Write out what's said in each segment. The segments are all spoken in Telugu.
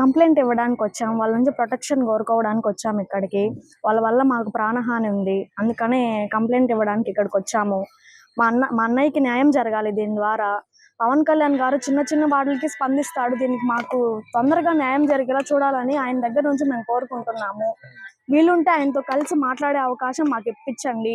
కంప్లైంట్ ఇవ్వడానికి వచ్చాం. వాళ్ళ నుంచి ప్రొటెక్షన్ కోరుకోవడానికి వచ్చాం ఇక్కడికి. వాళ్ళ వల్ల మాకు ప్రాణహాని ఉంది. అందుకనే కంప్లైంట్ ఇవ్వడానికి ఇక్కడికి వచ్చాము. మా అన్న మా అన్నయ్యకి న్యాయం జరగాలి దీని ద్వారా. పవన్ కళ్యాణ్ గారు చిన్న చిన్న వాటికి స్పందిస్తాడు. దీనికి మాకు తొందరగా న్యాయం జరిగేలా చూడాలని ఆయన దగ్గర నుంచి మేము కోరుకుంటున్నాము. వీలుంటే ఆయనతో కలిసి మాట్లాడే అవకాశం మాకు ఇప్పించండి.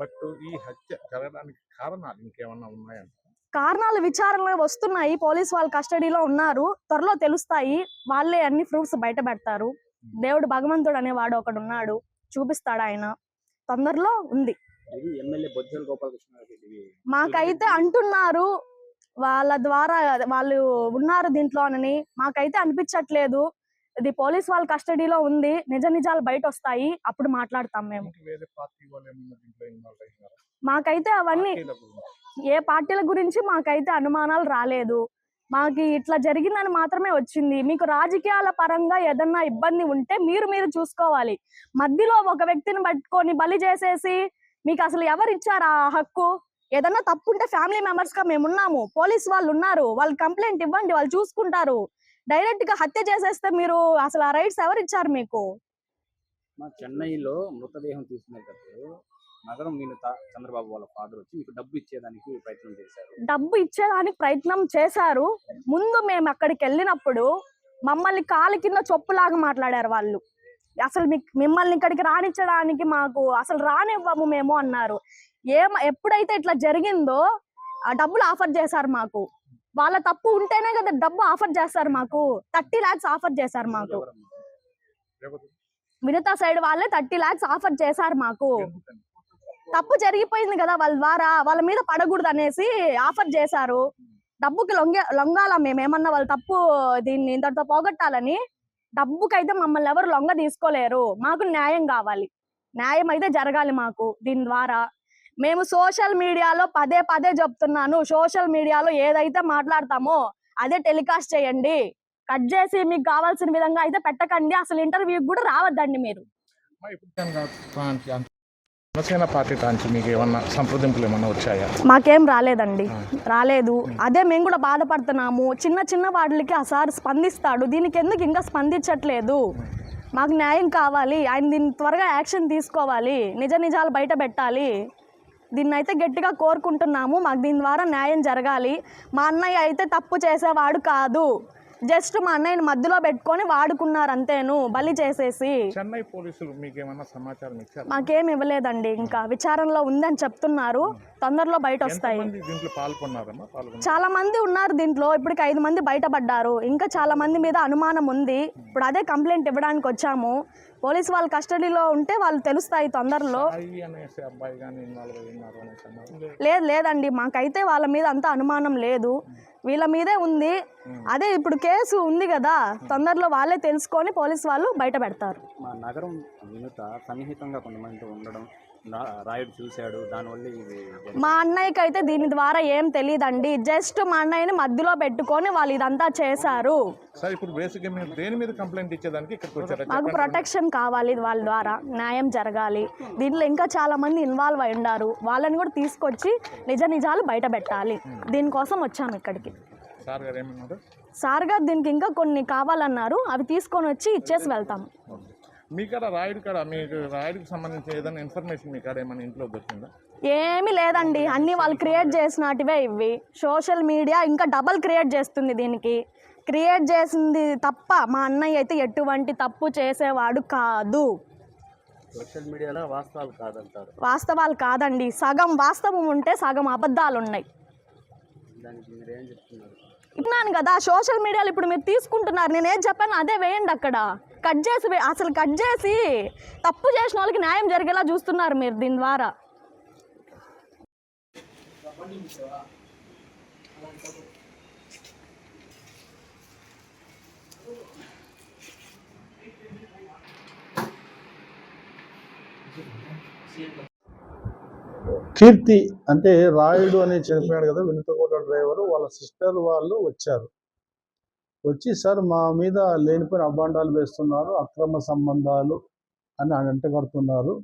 బట్ ఈ హత్య జరగడానికి కారణాలు ఇంకేమన్నా ఉన్నాయంట కారణాలు విచారణ వస్తున్నాయి. పోలీస్ వాళ్ళ కస్టడీలో ఉన్నారు. త్వరలో తెలుస్తాయి. వాళ్ళే అన్ని ప్రూఫ్స్ బయట పెడతారు. దేవుడు భగవంతుడు అనేవాడు ఒకడు ఉన్నాడు. చూపిస్తాడు ఆయన? తొందరలో ఉంది. మాకైతే అంటున్నారు. వాళ్ళ ద్వారా వాళ్ళు ఉన్నారు దీంట్లో అని. మాకైతే అనిపించట్లేదు. ఇది పోలీస్ వాళ్ళ కస్టడీలో ఉంది. నిజ నిజాలు బయట వస్తాయి అప్పుడు మాట్లాడతాం మేము. మాకైతే అవన్నీ. ఏ పార్టీల గురించి మాకైతే అనుమానాలు రాలేదు. మాకు ఇట్లా జరిగిందని మాత్రమే వచ్చింది. మీకు రాజకీయాల పరంగా ఏదన్నా ఇబ్బంది ఉంటే మీరు మీరు చూసుకోవాలి. మధ్యలో ఒక వ్యక్తిని పట్టుకొని బలి చేసేసి మీకు అసలు ఎవరు ఇచ్చారు ఆ హక్కు? ఏదన్నా తప్పు ఉంటే ఫ్యామిలీ మెంబర్స్గా మేము ఉన్నాము పోలీస్ వాళ్ళు ఉన్నారు వాళ్ళు కంప్లైంట్ ఇవ్వండి. వాళ్ళు చూసుకుంటారు. డైరెక్ట్గా హత్య చేసేస్తే మీరు అసలు ఆ రైట్స్ ఎవరు ఇచ్చారు మీకు? మా చెన్నైలో మృతదేహం తీసుకునేటప్పుడు నగరం వినుత చంద్రబాబు వాళ్ళ ఫాదర్ వచ్చి మీకు డబ్బు ఇచ్చేదానికి ప్రయత్నం చేశారు. డబ్బు ఇచ్చేదానికి ప్రయత్నం చేశారు. ముందు మేము అక్కడికి వెళ్ళినప్పుడు మమ్మల్ని కాలు కింద చొప్పులాగా మాట్లాడారు వాళ్ళు. అసలు మీకు మిమ్మల్ని ఇక్కడికి రానిచ్చడానికి మాకు అసలు రానివ్వము మేము అన్నారు. ఏం ఎప్పుడైతే ఇట్లా జరిగిందో ఆ డబ్బులు ఆఫర్ చేశారు మాకు. వాళ్ళ తప్పు ఉంటేనే కదా డబ్బు ఆఫర్ చేస్తారు మాకు. థర్టీ లాక్స్ ఆఫర్ చేశారు మాకు. ఎవరమ్మా? వినత సైడ్ వాళ్ళే థర్టీ లాక్స్ ఆఫర్ చేశారు మాకు. తప్పు జరిగిపోయింది కదా వాళ్ళ ద్వారా. వాళ్ళ మీద పడకూడదు అనేసి ఆఫర్ చేశారు. డబ్బుకి లొంగే లొంగాల మేమేమన్నా వాళ్ళ తప్పు దీన్ని ఇంతటితో పోగొట్టాలని? డబ్బుకైతే మమ్మల్ని ఎవరు లొంగ తీసుకోలేరు మాకు న్యాయం కావాలి. న్యాయం అయితే జరగాలి మాకు దీని ద్వారా. మేము సోషల్ మీడియాలో పదే పదే చెప్తున్నాను. సోషల్ మీడియాలో ఏదైతే మాట్లాడతామో అదే టెలికాస్ట్ చేయండి. కట్ చేసి మీకు కావాల్సిన విధంగా అయితే పెట్టకండి. అసలు ఇంటర్వ్యూకి కూడా రావద్దండి మీరు. మా ఇప్పుడు జనగా తాంచి అంత- జనసేన పార్టీ తాంచి మీకు ఏమన్నా సంప్రదింపులు ఏమన్నా వచ్చాయా? మాకేం రాలేదండి. రాలేదు. అదే మేము కూడా బాధపడుతున్నాము. చిన్న చిన్న వాటికి ఆ సార్ స్పందిస్తాడు. దీనికి ఎందుకు ఇంకా స్పందించట్లేదు? మాకు న్యాయం కావాలి. ఆయన దీన్ని త్వరగా యాక్షన్ తీసుకోవాలి. నిజ నిజాలు బయట పెట్టాలి. దీన్ని అయితే గట్టిగా కోరుకుంటున్నాము. మాకు దీని ద్వారా న్యాయం జరగాలి. మా అన్నయ్య అయితే తప్పు చేసేవాడు కాదు. జస్ట్ మా అన్నయ్యని మధ్యలో పెట్టుకొని వాడుకున్నారు అంతేను బలి చేసేసి. చెన్నై పోలీసులు మీకు ఏమన్నా సమాచారం ఇచ్చారు? మాకేం ఇవ్వలేదండి ఇంకా విచారణలో ఉందని చెప్తున్నారు తొందరలో బయట వస్తాయి ఎంతమంది దీంట్లో పాల్గొన్నారమ్మా? పాల్గొన్నారు చాలా మంది ఉన్నారు దీంట్లో ఇప్పటికి ఐదు మంది బయటపడ్డారు. ఇంకా చాలా మంది మీద అనుమానం ఉంది. ఇప్పుడు అదే కంప్లైంట్ ఇవ్వడానికి వచ్చాము. పోలీస్ వాళ్ళ కస్టడీలో ఉంటే వాళ్ళు తెలుస్తాయి తొందరలో. సాయి అనేసి అబ్బాయి కానీ ఇన్వాల్వ్ అయినారు అనేసి అన్నారు. లేదు లేదండి మాకైతే వాళ్ళ మీద అంత అనుమానం లేదు. వీళ్ళ మీదే ఉంది. అదే ఇప్పుడు కేసు ఉంది కదా తొందరలో వాళ్ళే తెలుసుకొని పోలీస్ వాళ్ళు బయట పెడతారు. మా నగరం వినుత సన్నిహితంగా కొంతమందితో ఉండడం రాయుడు చూశాడు దానివల్ల ఇది. మా అన్నయ్యకి అయితే దీని ద్వారా ఏం తెలియదండి జస్ట్ మా అన్నయ్యని మధ్యలో పెట్టుకొని వాళ్ళు ఇదంతా చేశారు. సార్ ఇప్పుడు బేసిక్గా మీరు దేని మీద కంప్లైంట్ ఇచ్చేదానికి ఇక్కడికి వచ్చారా? మాకు చెప్పండి. ప్రొటెక్షన్ కావాలి వాళ్ళ ద్వారా న్యాయం జరగాలి. దీంట్లో ఇంకా చాలా మంది ఇన్వాల్వ్ అయి ఉన్నారు వాళ్ళని కూడా తీసుకొచ్చి నిజ నిజాలు బయట పెట్టాలి. దీనికోసం వచ్చాము ఇక్కడికి. సార్ గారు ఏమన్నారు? సార్ గారు దీనికి ఇంకా కొన్ని కావాలన్నారు. అవి తీసుకొని వచ్చి ఇచ్చేసి వెళ్తాం ఓకే. మీ కాడ రాయుడు కాడ మీకు రాయుడికి సంబంధించిన ఏదైనా ఇన్ఫర్మేషన్ మీ కాడ ఏమైనా ఇంట్లో దొరికిందా ఏమీ లేదండి. అన్నీ వాళ్ళు క్రియేట్ చేసినటివే ఇవి. సోషల్ మీడియా ఇంకా డబల్ క్రియేట్ చేస్తుంది దీనికి. క్రియేట్ చేసింది తప్ప మా అన్నయ్య అయితే ఎటువంటి తప్పు చేసేవాడు కాదు. సోషల్ మీడియాలో వాస్తవాలు కాదంటారు. వాస్తవాలు కాదండి. సగం వాస్తవం ఉంటే సగం అబద్ధాలు ఉన్నాయి. దానికి మీరు ఏం చెప్తున్నారు? విన్నాను కదా సోషల్ మీడియాలో ఇప్పుడు మీరు తీసుకుంటున్నారు. నేను ఏం చెప్పాను? అదే వేయండి అక్కడ. కట్ చేసి అసలు కట్ చేసి తప్పు చేసిన వాళ్ళకి న్యాయం జరిగేలా చూస్తున్నారు మీరు దీని ద్వారా. కీర్తి అంటే రాయుడు అని చనిపోయాడు కదా వినుతకోట డ్రైవరు వాళ్ళ సిస్టర్ వాళ్ళు వచ్చారు. వచ్చి సార్ మా మీద లేనిపోయిన అభాండాలు వేస్తున్నారు అక్రమ సంబంధాలు అని అంటగడుతున్నారు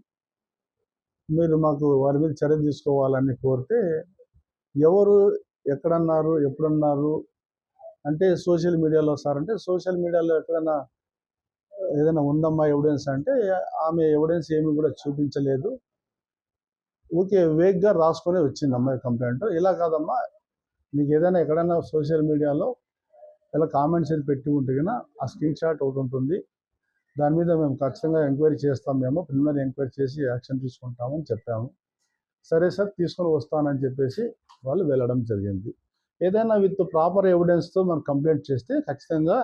మీరు మాకు వారి మీద చర్య తీసుకోవాలని కోరితే ఎవరు ఎక్కడన్నారు ఎప్పుడన్నారు? అంటే సోషల్ మీడియాలో సార్ అంటే సోషల్ మీడియాలో ఎక్కడైనా ఏదైనా ఉందమ్మా ఎవిడెన్స్ అంటే ఆమె ఎవిడెన్స్ ఏమీ కూడా చూపించలేదు. ఊకే వేగ్గా రాసుకొని వచ్చింది అమ్మాయి కంప్లైంట్. ఇలా కాదమ్మా నీకు ఏదైనా ఎక్కడైనా సోషల్ మీడియాలో ఇలా కామెంట్స్ ఏది పెట్టి ఉంటే కన్నా ఆ స్క్రీన్ షాట్ ఒకటి ఉంటుంది. దాని మీద మేము ఖచ్చితంగా ఎంక్వైరీ చేస్తాం మేము ప్రిలిమినరీ ఎంక్వైరీ చేసి యాక్షన్ తీసుకుంటామని చెప్పాము. సరే సార్ తీసుకొని వస్తానని చెప్పేసి వాళ్ళు వెళ్ళడం జరిగింది. ఏదైనా విత్ ప్రాపర్ ఎవిడెన్స్తో మనం కంప్లైంట్ చేస్తే ఖచ్చితంగా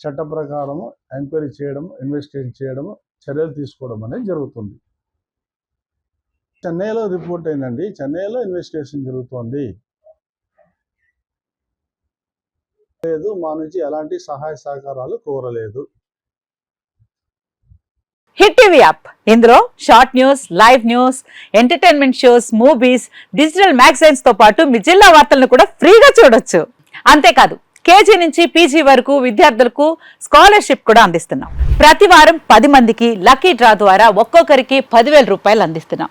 చట్ట ప్రకారము ఎంక్వైరీ చేయడము ఇన్వెస్టిగేషన్ చేయడము చర్యలు తీసుకోవడం అనేది జరుగుతుంది. చెన్నైలో రిపోర్ట్ అయిందండి. చెన్నైలో ఇన్వెస్టిగేషన్ జరుగుతోంది. లేదు మా నుంచి ఎలాంటి సహాయ సహకారాలు కోరలేదు. Hit TV app. ఇందులో short news live news entertainment shows movies digital మ్యాగజైన్స్తో పాటు మీ జిల్లా వార్తలను కూడా ఫ్రీగా చూడొచ్చు. అంతేకాదు కేజీ నుంచి పీజీ వరకు విద్యార్థులకు స్కాలర్షిప్ కూడా అందిస్తున్నాం. ప్రతి వారం పది మందికి లక్కీ డ్రా ద్వారా ఒక్కొక్కరికి పదివేల రూపాయలు అందిస్తున్నాం.